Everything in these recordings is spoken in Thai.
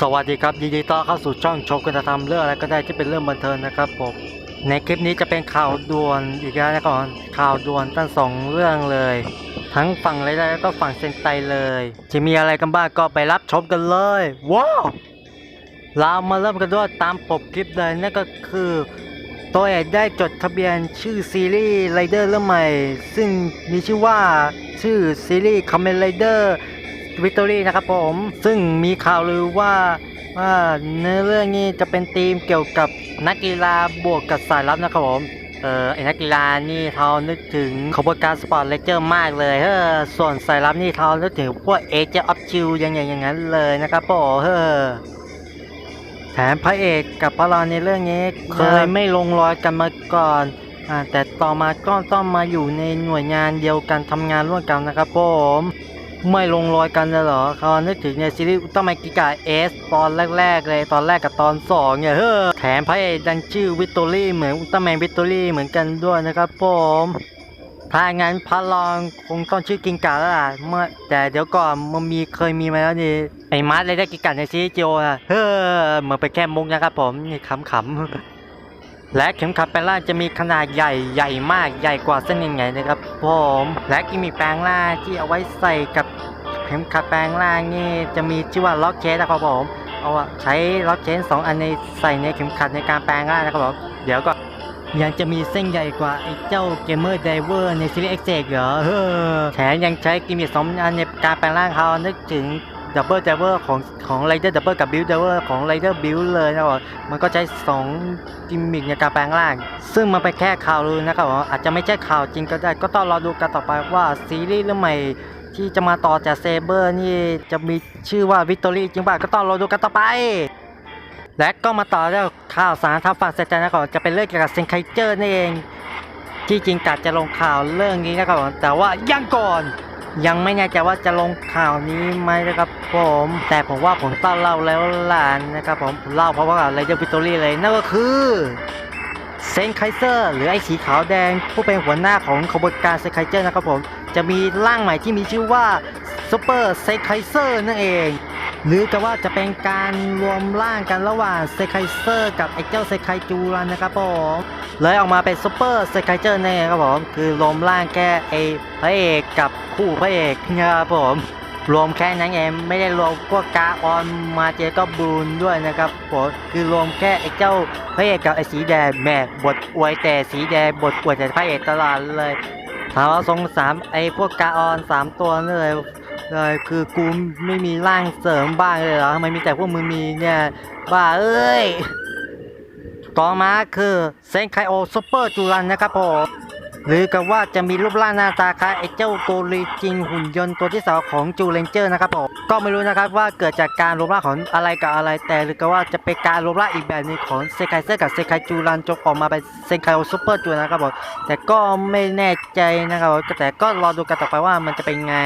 สวัสดีครับยินดีต้อนเข้าสู่ช่องชว์คุณธรรมเรื่องอะไรก็ได้ที่เป็นเรื่องบันเทิงนะครับผมในคลิปนี้จะเป็นข่าวด่วนอีกแล้วนะก่อนข่าวด่วนตั้งสองเรื่องเลย ทั้งฝั่งเลยได้แล้วก็ฝั่งเซนไตเลย จะมีอะไรกันบ้างก็ไปรับชมกันเลยว้าวเรามาเริ่มกันด้วยตามปกคลิปเลยนั่นก็คือตัวเอกได้จดทะเบียนชื่อซีรีส์ไรเดอร์เรื่องใหม่ ซึ่งมีชื่อว่าชื่อซีรีส์คอมเมนไรเดอร์ วิกตอรี่นะครับผมซึ่งมีข่าวลือว่าว่าเนื้อเรื่องนี้จะเป็นธีมเกี่ยวกับนักกีฬาบวกกับสายลับนะครับผมเออไอนักกีฬานี่เขานึกถึงขบวนการสปอร์ตเลเจอร์มากเลยเฮ้อส่วนสายลับนี่เขานึกถึงพวกเอเจออฟชิลอย่างอย่างอย่างนั้นเลยนะครับผมเฮ้อแถมพระเอกกับพระรองในเรื่องนี้ เคยไม่ลงรอยกันมาก่อนอแต่ต่อมาก็ต้องมาอยู่ในหน่วยงานเดียวกันทำงานร่วมกันนะครับผม ไม่ลงรอยกันเลยเหรอเขานึกถึงในซีรีส์อุลตร้าแมนกิกาเอสตอนแรกๆเลยตอนแรกกับตอนสองเนี่ยเฮ้อแถมพระเอกดันชื่อวิตตอรี่เหมือนอุลตร้าแมนวิตตอรี่เหมือนกันด้วยนะครับผมถ้างั้นพระรองคงต้องชื่อกิงกาแล้วล่ะเมื่อแต่เดี๋ยวก่อนมันมีเคยมีมาแล้วนี่ไอ้มาร์ทเลยได้กินกันในซีรีส์โจอะเฮ้อเหมือนไปแค่มุกนะครับผมนี่ขำๆ และเข็มขัดแปลงร่างจะมีขนาดใหญ่ใหญ่มากใหญ่กว่าเส้นใหญ่ๆนะครับผมและกิมมิแปลงร่างที่เอาไว้ใส่กับเข็มขัดแปลงร่างนี่จะมีชื่อว่าล็อกเชนนะครับผมเอาใช้ล็อกเชนสองอันในใส่ในเข็มขัดในการแปลงร่างนะครับผมเดี๋ยวก็ยังจะมีเส้นใหญ่กว่าไอ้เจ้าเกมเมอร์ไดเวอร์ในซีรีส์เอ็กเซกเหรอเฮ้อแถมยังใช้กิมมิคสองอันในการแปลงร่างเขานึกถึง ดับเบิลเดเวอร์ของของไรเดอร์ดับเบิลกับบิลเดเวอร์ของไรเดอร์บิลเลยนะครับผมมันก็ใช้2กิมมิคในการแปลงร่าง ซึ่งมันเป็นแค่ข่าวลือนะครับผมอาจจะไม่ใช่ข่าวจริงก็ได้ ก็ต้องรอดูกันต่อไปว่าซีรีส์เรื่องใหม่ที่จะมาต่อจากเซเบอร์นี่จะมีชื่อว่าวิกตอรี่จริงป่ะก็ต้องรอดูกันต่อไป และก็มาต่อด้วข่าวสารทางฝั่งเซจนะครับผมจะเป็นเรื่องเกี่ยวกับเซนไคเจอร์นี่เองที่จริงกะจะลงข่าวเรื่องนี้นะครับผมแต่ว่ายังก่อน ยังไม่แน่ใจว่าจะลงข่าวนี้ไหมนะครับผม แต่ผมว่าผมต้องเล่าแล้วล่ะนะครับผมผมเล่าเพราะว่าอะไรเดอร์วิตตอรี่เลยนั่นก็คือเซนไคเซอร์หรือไอ้สีขาวแดงผู้เป็นหัวหน้าของขบวนการเซนไคเซอร์นะครับผม จะมีร่างใหม่ที่มีชื่อว่าซูเปอร์เซนไคเซอร์นั่นเอง หรือก็ว่าจะเป็นการรวมร่างกันระหว่างเซนไคเซอร์กับไอ้เจ้าเซนไคจูรันนะครับผมเลยออกมาเป็นซูเปอร์เซคเจอร์แน่ครับผมคือรวมร่างแค่ไอ้พระเอกกับคู่พระเอกนะครับผมรวมแค่นั้นเองไม่ได้รวมพวกกาออนมาเจก็บูนด้วยนะครับผมคือรวมแค่ไอ้เจ้าพระเอกกับไอ้สีแดงแม่บทอวยแต่สีแดงบทอวยแต่พระเอกตลอดเลยถามว่าทรงสามไอ้พวกกาออนสามตัวนี่เลย เลยคือกูไม่มีร่างเสริมบ้างเลยเหรอทำไมมีแต่พวกมึงมีเนี่ยบ้าเอ้ยต่อมาคือเซนไคโอซูเปอร์จูรันนะครับผมหรือกับว่าจะมีรูปร่างหน้าตาคล้ายไอ้เจ้าโกลีจิงหุ่นยนต์ตัวที่สองของจูเลนเจอร์นะครับผมก็ไม่รู้นะครับว่าเกิดจากการรวมร่างของอะไรกับอะไรแต่หรือกับว่าจะเป็นการรวมร่างอีกแบบหนึงของเซนไคเซอร์กับเซนไคจูรันจนออกมาเป็นเซนไคโอซูเปอร์จูรันนะครับผมแต่ก็ไม่แน่ใจนะครับแต่ก็รอดูกันต่อไปว่ามันจะเป็นไง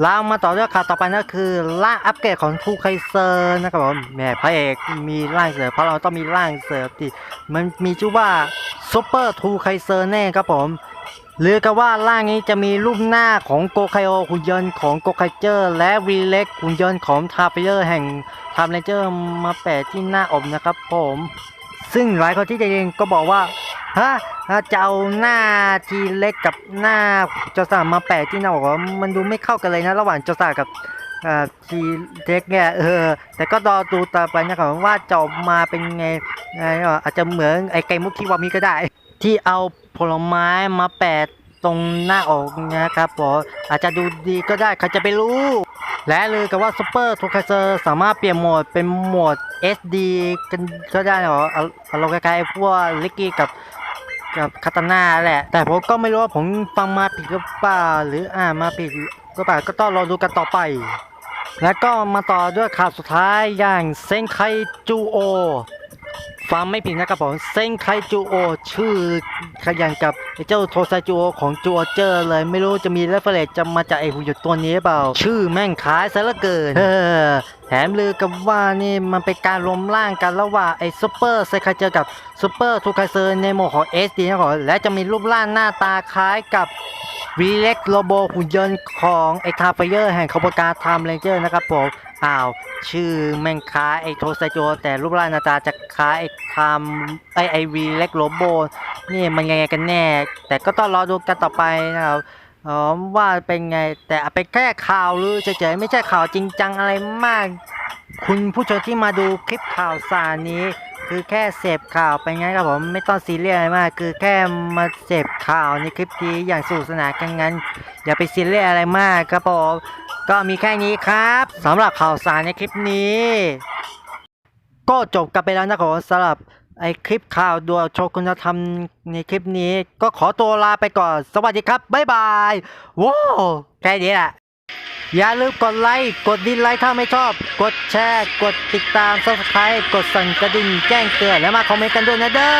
เรามาต่อด้วยข่าวต่อไปนั่นคือร่างอัปเกรดของทูไคเซอร์นะครับผมแหม่พระเอกมีร่างเสริมเพราะเราต้องมีร่างเสริมที่มันมีชื่อว่าซูเปอร์ทูไคเซอร์แน่ครับผมหรือก็ว่าร่างนี้จะมีรูปหน้าของโกไคโอหุ่นยนต์ของโกไคเจอร์ และวีเล็กหุ่นยนต์ของทาเฟเยอร์แห่งทามเลเจอร์มาแปะที่หน้าอกนะครับผม ซึ่งหลายคนที่จะเรียนก็บอกว่า ฮะจะเอาหน้าทีเล็กกับหน้าจอสามมาแปะที่หน้าอกว่ามันดูไม่เข้ากันเลยนะ ระหว่างจอสากับทีเล็กเนี่ยเออแต่ก็รอดูต่อไปนะครับว่าจะมาเป็นไงไงอาจจะเหมือนไอ้ไก่มุกที่วามีก็ได้ ที่เอาผลไม้มาแปะตรงหน้าอกนะครับผมอาจจะดูดีก็ได้ใครจะไปรู้ และลือกันว่าซูเปอร์ทูคาเซอร์สามารถเปลี่ยนโหมดเป็นโหมด SD กันก็ได้เหรอเอาเอาลงคล้ายๆพวกลิกกี้กับ กับคาตาน่าแหละ แต่ผมก็ไม่รู้ว่าผมฟังมาผิดหรือเปล่าหรืออ่านมาผิดก็เปล่าก็ต้องรอดูกันต่อไป แล้วก็มาต่อด้วยข่าวสุดท้ายอย่างเซนไคจูโอ ฟังไม่ผิดนะครับผมเซนไคจูโอชื่อขยันกับไอ้เจ้าโทไซจูโอของจูเจอร์เลยไม่รู้จะมีเรฟเฟรนจะมาจากไอ้หุ่นยนต์ตัวนี้หรือเปล่า ชื่อแม่งคล้ายซะเหลือเกิน เออแถมลือกันว่านี่มันเป็นการรวมร่างกันระหว่างไอ้ซูเปอร์ไซไคเจอร์กับซูเปอร์ทูไคเซอร์ในโหมดของ SD นะครับผมและจะมีรูปร่างหน้าตาคล้ายกับวีเล็กโลโบหุ่นยนต์ของไอ้คาเฟเยอร์แห่งขบวนการไทม์เรนเจอร์นะครับผม อ้าว ชื่อแม่งคล้ายไอโทไซโจ แต่รูปร่างหน้าตาจะคล้ายไอไทม์ไอไอวีเล็กโลโบนี่มันยังไงกันแน่ แต่ก็ต้องรอดูกันต่อไปนะครับอ๋อว่าเป็นไง แต่เป็นแค่ข่าวหรือเฉยๆไม่ใช่ข่าวจริงจังอะไรมาก คุณผู้ชมที่มาดูคลิปข่าวสารนี้ คือแค่เสพข่าวไปงั้นครับผมไม่ต้องซีเรียสอะไรมาก คือแค่มาเสพข่าวในคลิปนี้อย่างสนุกสนานกันงั้น อย่าไปซีเรียสอะไรมากครับผม ก็มีแค่นี้ครับสำหรับข่าวสารในคลิปนี้ ก็จบกันไปแล้วนะครับสำหรับไอคลิปข่าวด่วนโชคุณธรรมในคลิปนี้ ก็ขอตัวลาไปก่อน สวัสดีครับ บ๊ายบายว้าวแค่นี้แหละ อย่าลืมกดไลค์ กดดิสไลค์ถ้าไม่ชอบ กดแชร์ กดติดตาม subscribe กดสั่นกระดิ่งแจ้งเตือน แล้วมาคอมเมนต์กันด้วยนะเด้อ